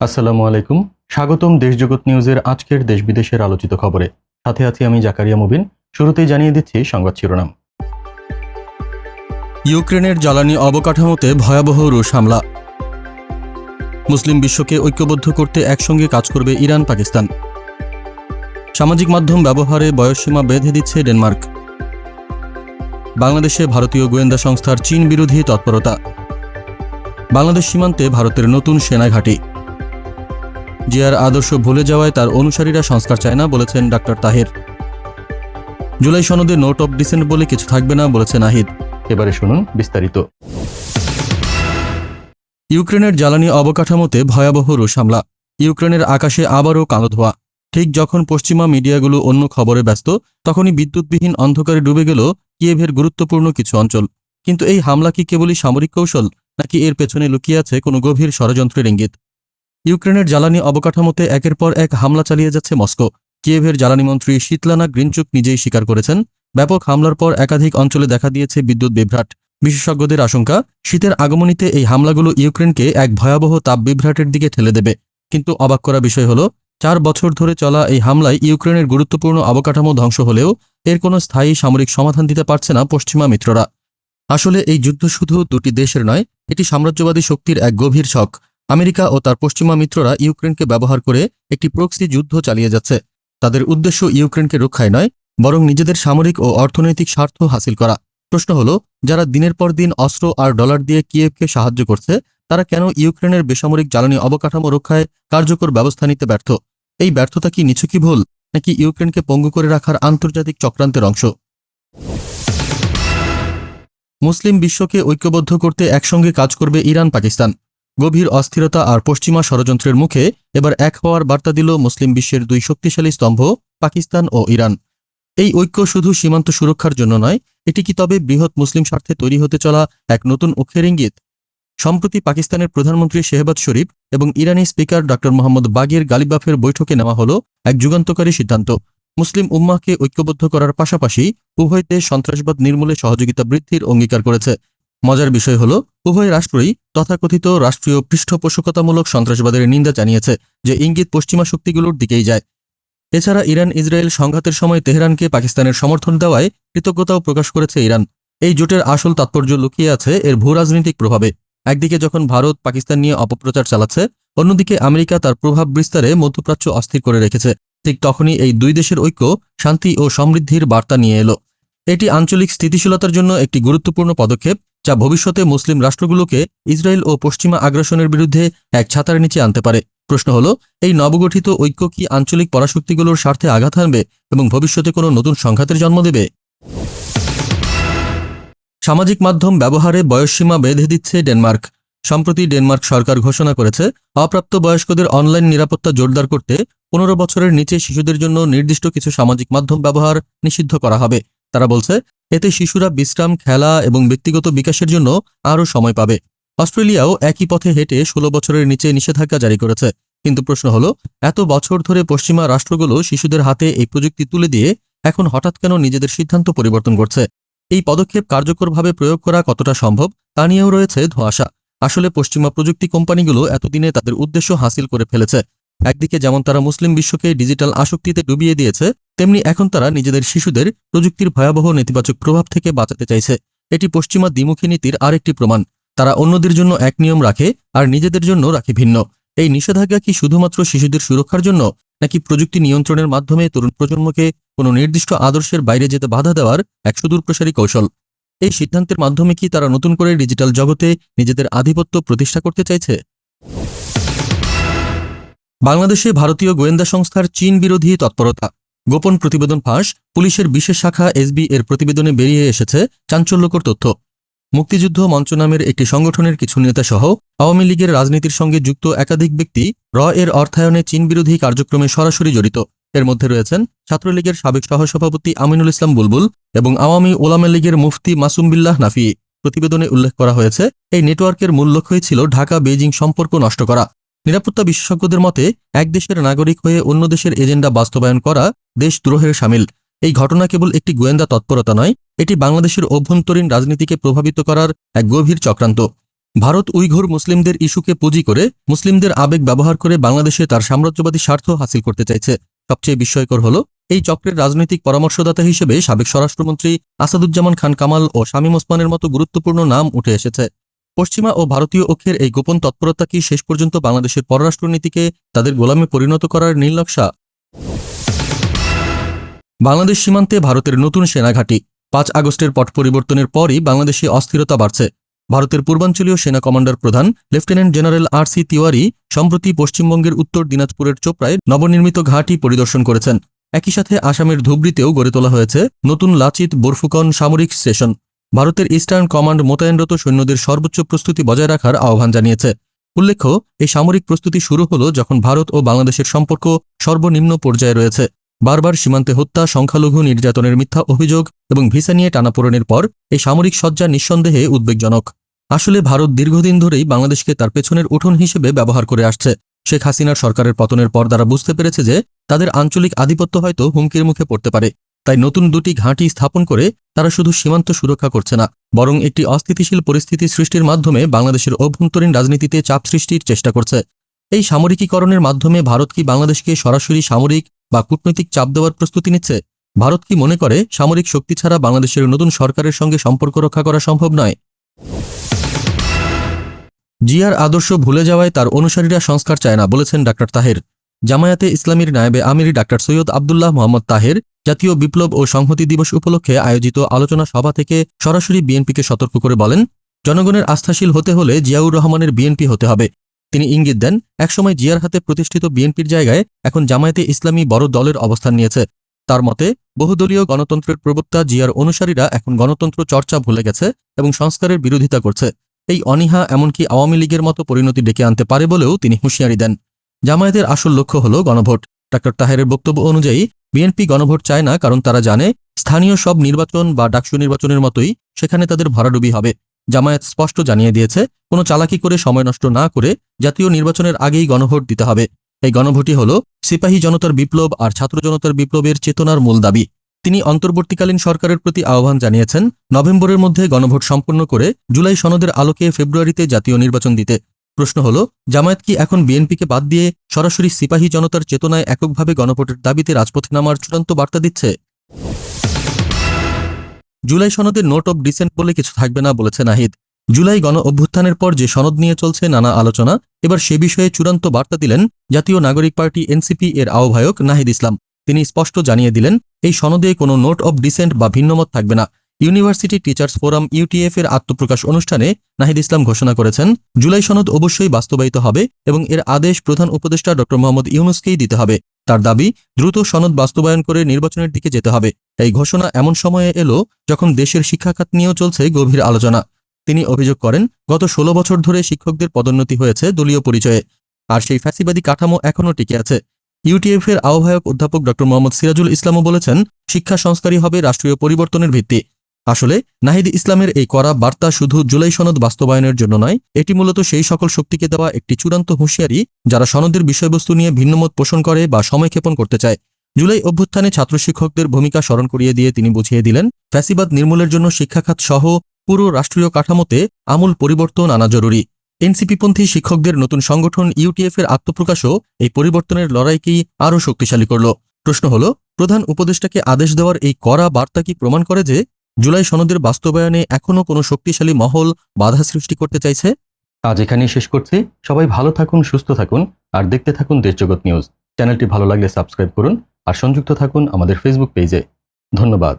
আসসালামু আলাইকুম। স্বাগতম দেশজগৎ নিউজের আজকের দেশ বিদেশের আলোচিত খবরে। সাথে আছি আমি জাকারিয়া মুবিন। শুরুতেই জানিয়ে দিচ্ছি সংবাদ শিরোনাম। ইউক্রেনের জ্বালানি অবকাঠামোতে ভয়াবহ রুশ হামলা। মুসলিম বিশ্বকে ঐক্যবদ্ধ করতে একসঙ্গে কাজ করবে ইরান, পাকিস্তান। সামাজিক মাধ্যম ব্যবহারে বয়সসীমা বেঁধে দিচ্ছে ডেনমার্ক। বাংলাদেশে ভারতীয় গোয়েন্দা সংস্থার চীন বিরোধী তৎপরতা। বাংলাদেশ সীমান্তে ভারতের নতুন সেনা ঘাঁটি জিয়ার আদর্শ ভুলে যাওয়ায় তার অনুসারীরা সংস্কার চায় না বলেছেন ডাক্তার তাহের। জুলাই সনদে নোট অফ ডিসেন্ট বলে কিছু থাকবে না বলেছে নাহিদ এবারে শুনুন বিস্তারিত। ইউক্রেনের জ্বালানি অবকাঠামোতে ভয়াবহ রুশ হামলা। ইউক্রেনের আকাশে আবারও কালো ধোয়া। ঠিক যখন পশ্চিমা মিডিয়াগুলো অন্য খবরে ব্যস্ত তখনই বিদ্যুৎবিহীন অন্ধকারে ডুবে গেল কিয়েভের গুরুত্বপূর্ণ কিছু অঞ্চল। কিন্তু এই হামলা কি কেবলই সামরিক কৌশল নাকি এর পেছনে লুকিয়ে আছে কোনো গভীর ষড়যন্ত্রের ইঙ্গিত? ইউক্রেনের জ্বালানি অবকাঠামোতে একের পর এক হামলা চালিয়ে যাচ্ছে মস্কো। কিয়েভের জ্বালানি মন্ত্রী শীতলানা গ্রিনচুক নিজেই স্বীকার করেছেন, ব্যাপক হামলার পর একাধিক অঞ্চলে দেখা দিয়েছে বিদ্যুৎ বিভ্রাট। বিশেষজ্ঞদের আশঙ্কা, শীতের আগমনীতে এই হামলাগুলো ইউক্রেনকে এক ভয়াবহ তাপ বিভ্রাটের দিকে ঠেলে দেবে। কিন্তু অবাক করা বিষয় হল, চার বছর ধরে চলা এই হামলায় ইউক্রেনের গুরুত্বপূর্ণ অবকাঠামো ধ্বংস হলেও এর কোনো স্থায়ী সামরিক সমাধান দিতে পারছে না পশ্চিমা মিত্ররা। আসলে এই যুদ্ধ শুধু দুটি দেশের নয়, এটি সাম্রাজ্যবাদী শক্তির এক গভীর শখ। আমেরিকা ও তার পশ্চিমা মিত্ররা ইউক্রেনকে ব্যবহার করে একটি প্রক্সি যুদ্ধ চালিয়ে যাচ্ছে। তাদের উদ্দেশ্য ইউক্রেনকে রক্ষায় নয়, বরং নিজেদের সামরিক ও অর্থনৈতিক স্বার্থ হাসিল করা। প্রশ্ন হল, যারা দিনের পর দিন অস্ত্র আর ডলার দিয়ে কিয়েভকে সাহায্য করছে, তারা কেন ইউক্রেনের বেসামরিক জ্বালানি অবকাঠামো রক্ষায় কার্যকর ব্যবস্থা নিতে ব্যর্থ? এই ব্যর্থতা কি নিছকই ভুল, নাকি ইউক্রেনকে পঙ্গু করে রাখার আন্তর্জাতিক চক্রান্তের অংশ? মুসলিম বিশ্বকে ঐক্যবদ্ধ করতে একসঙ্গে কাজ করবে ইরান পাকিস্তান গভীর অস্থিরতা আর পশ্চিমা ষড়যন্ত্রের মুখে এবার এক হওয়ার বার্তা দিল মুসলিম বিশ্বের দুই শক্তিশালী স্তম্ভ, পাকিস্তান ও ইরান। এই ঐক্য শুধু সীমান্ত সুরক্ষার জন্য নয়, এটি কি তবে বৃহৎ মুসলিম স্বার্থে তৈরি হতে চলা এক নতুন অক্ষের ইঙ্গিত? সম্প্রতি পাকিস্তানের প্রধানমন্ত্রী শেহবাজ শরীফ এবং ইরানি স্পিকার ড. মোহাম্মদ বাগের গালিবাফের বৈঠকে নেওয়া হল এক যুগান্তকারী সিদ্ধান্ত। মুসলিম উম্মাহকে ঐক্যবদ্ধ করার পাশাপাশি উভয় দেশ সন্ত্রাসবাদ নির্মূলে সহযোগিতা বৃদ্ধির অঙ্গীকার করেছে। মজার বিষয় হল, উভয় রাষ্ট্রই তথাকথিত রাষ্ট্রীয় পৃষ্ঠপোষকতামূলক সন্ত্রাসবাদের নিন্দা জানিয়েছে যে ইঙ্গিত পশ্চিমা শক্তিগুলোর দিকেই যায়। এছাড়া ইরান, ইসরায়েল সংঘাতের সময় তেহরানকে পাকিস্তানের সমর্থন দেওয়ায় কৃতজ্ঞতাও প্রকাশ করেছে ইরান। এই জোটের আসল তাৎপর্য লুকিয়ে আছে এর ভূ রাজনৈতিক প্রভাবে। একদিকে যখন ভারত পাকিস্তান নিয়ে অপপ্রচার চালাচ্ছে, অন্যদিকে আমেরিকা তার প্রভাব বিস্তারে মধ্যপ্রাচ্য অস্থির করে রেখেছে। ঠিক তখনই এই দুই দেশের ঐক্য শান্তি ও সমৃদ্ধির বার্তা নিয়ে এলো। এটি আঞ্চলিক স্থিতিশীলতার জন্য একটি গুরুত্বপূর্ণ পদক্ষেপ। যা ভবিষ্যতে মুসলিম রাষ্ট্রগুলোকে ইসরায়েল ও পশ্চিমা আগ্রাসনের বিরুদ্ধে এক ছাতার নিচে আনতে পারে। প্রশ্ন হল, এই নবগঠিত ঐক্য কি আঞ্চলিক পরাশক্তিগুলোর স্বার্থে আঘাত হানবে এবং ভবিষ্যতে কোনো নতুন সংঘাতের জন্ম দেবে? সামাজিক মাধ্যম ব্যবহারে বয়সসীমা বেঁধে দিচ্ছে ডেনমার্ক। সম্প্রতি ডেনমার্ক সরকার ঘোষণা করেছে অপ্রাপ্ত বয়স্কদের অনলাইন নিরাপত্তা জোরদার করতে পনেরো বছরের নিচে শিশুদের জন্য নির্দিষ্ট কিছু সামাজিক মাধ্যম ব্যবহার নিষিদ্ধ করা হবে। তারা বলছে, এতে শিশুরা বিশ্রাম, খেলা এবং ব্যক্তিগত বিকাশের জন্য আরও সময় পাবে। অস্ট্রেলিয়াও একই পথে হেঁটে ষোলো বছরের নিচে নিষেধাজ্ঞা জারি করেছে। কিন্তু প্রশ্ন হল, এত বছর ধরে পশ্চিমা রাষ্ট্রগুলো শিশুদের হাতে এই প্রযুক্তি তুলে দিয়ে এখন হঠাৎ কেন নিজেদের সিদ্ধান্ত পরিবর্তন করছে? এই পদক্ষেপ কার্যকরভাবে প্রয়োগ করা কতটা সম্ভব তা নিয়েও রয়েছে ধোঁয়াশা। আসলে পশ্চিমা প্রযুক্তি কোম্পানিগুলো এতদিনে তাদের উদ্দেশ্য হাসিল করে ফেলেছে। একদিকে যেমন তারা মুসলিম বিশ্বকে ডিজিটাল আসক্তিতে ডুবিয়ে দিয়েছে, তেমনি এখন তারা নিজেদের শিশুদের প্রযুক্তির ভয়াবহ নেতিবাচক প্রভাব থেকে বাঁচাতে চাইছে। এটি পশ্চিমা দ্বিমুখী নীতির আরেকটি প্রমাণ। তারা অন্যদের জন্য এক নিয়ম রাখে আর নিজেদের জন্য রাখে ভিন্ন। এই নিষেধাজ্ঞা কি শুধুমাত্র শিশুদের সুরক্ষার জন্য, নাকি প্রযুক্তি নিয়ন্ত্রণের মাধ্যমে তরুণ প্রজন্মকে কোনো নির্দিষ্ট আদর্শের বাইরে যেতে বাধা দেওয়ার এক সুদূরপ্রসারী কৌশল? এই সিদ্ধান্তের মাধ্যমে কি তারা নতুন করে ডিজিটাল জগতে নিজেদের আধিপত্য প্রতিষ্ঠা করতে চাইছে? বাংলাদেশে ভারতীয় গোয়েন্দা সংস্থার চীন বিরোধী তৎপরতা। গোপন প্রতিবেদন ফাঁস, পুলিশের বিশেষ শাখা এসবি এর প্রতিবেদনে বেরিয়ে এসেছে চাঞ্চল্যকর তথ্য। মুক্তিযুদ্ধ মঞ্চ নামের একটি সংগঠনের কিছু নেতা সহ আওয়ামী লীগের রাজনীতির সঙ্গে যুক্ত একাধিক ব্যক্তি র এর অর্থায়নে চীন বিরোধী কার্যক্রমে সরাসরি জড়িত। এর মধ্যে রয়েছেন ছাত্রলীগের সাবেক সহসভাপতি আমিনুল ইসলাম বুলবুল এবং আওয়ামী ওলামা লীগের মুফতি মাসুম বিল্লাহ নাফি। প্রতিবেদনে উল্লেখ করা হয়েছে, এই নেটওয়ার্কের মূল লক্ষ্যই ছিল ঢাকা বেইজিং সম্পর্ক নষ্ট করা। নিরাপত্তা বিশেষজ্ঞদের মতে, এক দেশের নাগরিক হয়ে অন্য দেশের এজেন্ডা বাস্তবায়ন করা দেশদ্রোহের সামিল। এই ঘটনা কেবল একটি গোয়েন্দা তৎপরতা নয়, এটি বাংলাদেশের অভ্যন্তরীণ রাজনীতিকে প্রভাবিত করার এক গভীর চক্রান্ত। ভারত উইঘুর মুসলিমদের ইস্যুকে পুঁজি করে মুসলিমদের আবেগ ব্যবহার করে বাংলাদেশে তার সাম্রাজ্যবাদী স্বার্থ হাসিল করতে চাইছে। সবচেয়ে বিস্ময়কর হল, এই চক্রের রাজনৈতিক পরামর্শদাতা হিসেবে সাবেক স্বরাষ্ট্রমন্ত্রী আসাদুজ্জামান খান কামাল ও শামীম ওসমানের মতো গুরুত্বপূর্ণ নাম উঠে এসেছে। পশ্চিমা ও ভারতীয় অক্ষের এই গোপন তৎপরতা কি শেষ পর্যন্ত বাংলাদেশের পররাষ্ট্রনীতিকে তাদের গোলামে পরিণত করার নীলনকশা বাংলাদেশ সীমান্তে ভারতের নতুন সেনাঘাঁটি। পাঁচ আগস্টের পট পরিবর্তনের পরই বাংলাদেশে অস্থিরতা বাড়ছে। ভারতের পূর্বাঞ্চলীয় সেনা কমান্ডার প্রধান lieutenant general R C Tiwari সম্প্রতি পশ্চিমবঙ্গের উত্তর দিনাজপুরের চোপড়ায় নবনির্মিত ঘাঁটি পরিদর্শন করেছেন। একই সাথে আসামের ধুবড়িতেও গড়ে তোলা হয়েছে নতুন লাচিত বোরফুকন সামরিক স্টেশন। ভারতের ইস্টার্ন কমান্ড মোতায়েনরত সৈন্যদের সর্বোচ্চ প্রস্তুতি বজায় রাখার আহ্বান জানিয়েছে। উল্লেখ্য, এই সামরিক প্রস্তুতি শুরু হল যখন ভারত ও বাংলাদেশের সম্পর্ক সর্বনিম্ন পর্যায়ে রয়েছে। বারবার সীমান্তে হত্যা, সংখ্যালঘু নির্যাতনের মিথ্যা অভিযোগ এবং ভিসা নিয়ে টানাপোড়েনের পর এই সামরিক সজ্জা নিঃসন্দেহে উদ্বেগজনক। আসলে ভারত দীর্ঘদিন ধরেই বাংলাদেশকে তার পেছনের উঠোন হিসেবে ব্যবহার করে আসছে। শেখ হাসিনার সরকারের পতনের পর তারা বুঝতে পেরেছে যে তাদের আঞ্চলিক আধিপত্য হয়তো হুমকির মুখে পড়তে পারে। তাই নতুন দুটি ঘাঁটি স্থাপন করে তারা শুধু সীমান্ত সুরক্ষা করছে না, বরং একটি অস্থিতিশীল পরিস্থিতি সৃষ্টির মাধ্যমে বাংলাদেশের অভ্যন্তরীণ রাজনীতিতে চাপ সৃষ্টির চেষ্টা করছে। এই সামরিকীকরণের মাধ্যমে ভারত কি বাংলাদেশকে সরাসরি সামরিক বা কূটনৈতিক চাপ দেওয়ার প্রস্তুতি নিচ্ছে? ভারত কি মনে করে সামরিক শক্তি ছাড়া বাংলাদেশের নতুন সরকারের সঙ্গে সম্পর্ক রক্ষা করা সম্ভব নয়? জিয়ার আদর্শ ভুলে যাওয়ায় তার অনুসারীরা সংস্কার চায় না, বলেছেন ডাক্তার তাহের। জামায়াতে ইসলামীর নায়েবে আমির ডাক্তার সৈয়দ আবদুল্লাহ মোহাম্মদ তাহের জাতীয় বিপ্লব ও সংহতি দিবস উপলক্ষে আয়োজিত আলোচনা সভা থেকে সরাসরি বিএনপিকে সতর্ক করে বলেন, জনগণের আস্থাশীল হতে হলে জিয়াউর রহমানের বিএনপি হতে হবে। তিনি ইঙ্গিত দেন, একসময় জিয়ার হাতে প্রতিষ্ঠিত বিএনপির জায়গায় এখন জামায়াতে ইসলামী বড় দলের অবস্থান নিয়েছে। তার মতে, বহুদলীয় গণতন্ত্রের প্রবক্তা জিয়ার অনুসারীরা এখন গণতন্ত্র চর্চা ভুলে গেছে এবং সংস্কারের বিরোধিতা করছে। এই অনীহা এমনকি আওয়ামী লীগের মতো পরিণতি ডেকে আনতে পারে বলেও তিনি হুঁশিয়ারি দেন। জামায়াতের আসল লক্ষ্য হল গণভোট। ডাক্তার তাহেরের বক্তব্য অনুযায়ী বিএনপি গণভোট চায় না কারণ তারা জানে স্থানীয় সব নির্বাচন বা ডাকসু নির্বাচনের মতোই সেখানে তাদের ভরাডুবি হবে। জামায়াত স্পষ্ট জানিয়ে দিয়েছে, কোনো চালাকি করে সময় নষ্ট না করে জাতীয় নির্বাচনের আগেই গণভোট দিতে হবে। এই গণভোটই হল সিপাহী জনতার বিপ্লব আর ছাত্র জনতার বিপ্লবের চেতনার মূল দাবি। তিনি অন্তর্বর্তীকালীন সরকারের প্রতি আহ্বান জানিয়েছেন, নভেম্বরের মধ্যে গণভোট সম্পন্ন করে জুলাই সনদের আলোকে ফেব্রুয়ারিতে জাতীয় নির্বাচন দিতে। প্রশ্ন হল, জামায়াত কি এখন বিএনপিকে বাদ দিয়ে সরাসরি সিপাহী জনতার চেতনায় এককভাবে গণভোটের দাবিতে রাজপথে নামার চূড়ান্ত বার্তা দিচ্ছে? জুলাই সনদের নোট অব ডিসেন্ট বলে কিছু থাকবে না বলেছে নাহিদ। জুলাই গণ অভ্যুত্থানের পর যে সনদ নিয়ে চলছে নানা আলোচনা, এবার সে বিষয়ে চূড়ান্ত বার্তা দিলেন জাতীয় নাগরিক পার্টি এনসিপি এর আহ্বায়ক নাহিদ ইসলাম। তিনি স্পষ্ট জানিয়ে দিলেন, এই সনদে কোনো নোট অব ডিসেন্ট বা ভিন্নমত থাকবে না। ইউনিভার্সিটি টিচার্স ফোরাম ইউটিএফ এর আত্মপ্রকাশ অনুষ্ঠানে নাহিদ ইসলাম ঘোষণা করেছেন, জুলাই সনদ অবশ্যই বাস্তবায়িত হবে এবং এর আদেশ প্রধান উপদেষ্টা ড. মোহাম্মদ ইউনুসকেই দিতে হবে। তার দাবি, দ্রুত সনদ বাস্তবায়ন করে নির্বাচনের দিকে যেতে হবে। এই ঘোষণা এমন সময়ে এলো যখন দেশের শিক্ষাখাত নিয়েও চলছে গভীর আলোচনা। তিনি অভিযোগ করেন, গত ষোলো বছর ধরে শিক্ষকদের পদোন্নতি হয়েছে দলীয় পরিচয়ে। আর সেই ফ্যাসিবাদী কাঠামো এখনও টিকে আছে। ইউটিএফ এর আহ্বায়ক অধ্যাপক ড. মোহাম্মদ সিরাজুল ইসলামও বলেছেন, শিক্ষা সংস্কারই হবে রাষ্ট্রীয় পরিবর্তনের ভিত্তি। আসলে, নাহিদ ইসলামের এই করা বার্তা শুধু জুলাই সনদ বাস্তবায়নের জন্য নয়, এটি মূলত সেই সকল শক্তিকে দেওয়া একটি চূড়ান্ত হুঁশিয়ারি যারা সনদের বিষয়বস্তু নিয়ে ভিন্নমত পোষণ করে বা সময়ক্ষেপণ করতে চায়। জুলাই অভ্যুত্থানে ছাত্র শিক্ষকদের ভূমিকা স্মরণ করিয়ে দিয়ে তিনি বুঝিয়ে দিলেন, ফ্যাসিবাদ নির্মূলের জন্য শিক্ষাখাত সহ পুরো রাষ্ট্রীয় কাঠামোতে আমূল পরিবর্তন আনা জরুরি। এনসিপিপন্থী শিক্ষকদের নতুন সংগঠন ইউটিএফ এর আত্মপ্রকাশও এই পরিবর্তনের লড়াইকেই আরও শক্তিশালী করল। প্রশ্ন হল, প্রধান উপদেষ্টাকে আদেশ দেওয়ার এই কড়া বার্তা কি প্রমাণ করে যে জুলাই সনদের বাস্তবায়নে এখনও কোনো শক্তিশালী মহল বাধা সৃষ্টি করতে চাইছে? আজ এখানেই শেষ করছি। সবাই ভালো থাকুন, সুস্থ থাকুন, আর দেখতে থাকুন দেশজগৎ নিউজ। চ্যানেলটি ভালো লাগলে সাবস্ক্রাইব করুন, আর সংযুক্ত থাকুন আমাদের ফেসবুক পেজে ধন্যবাদ।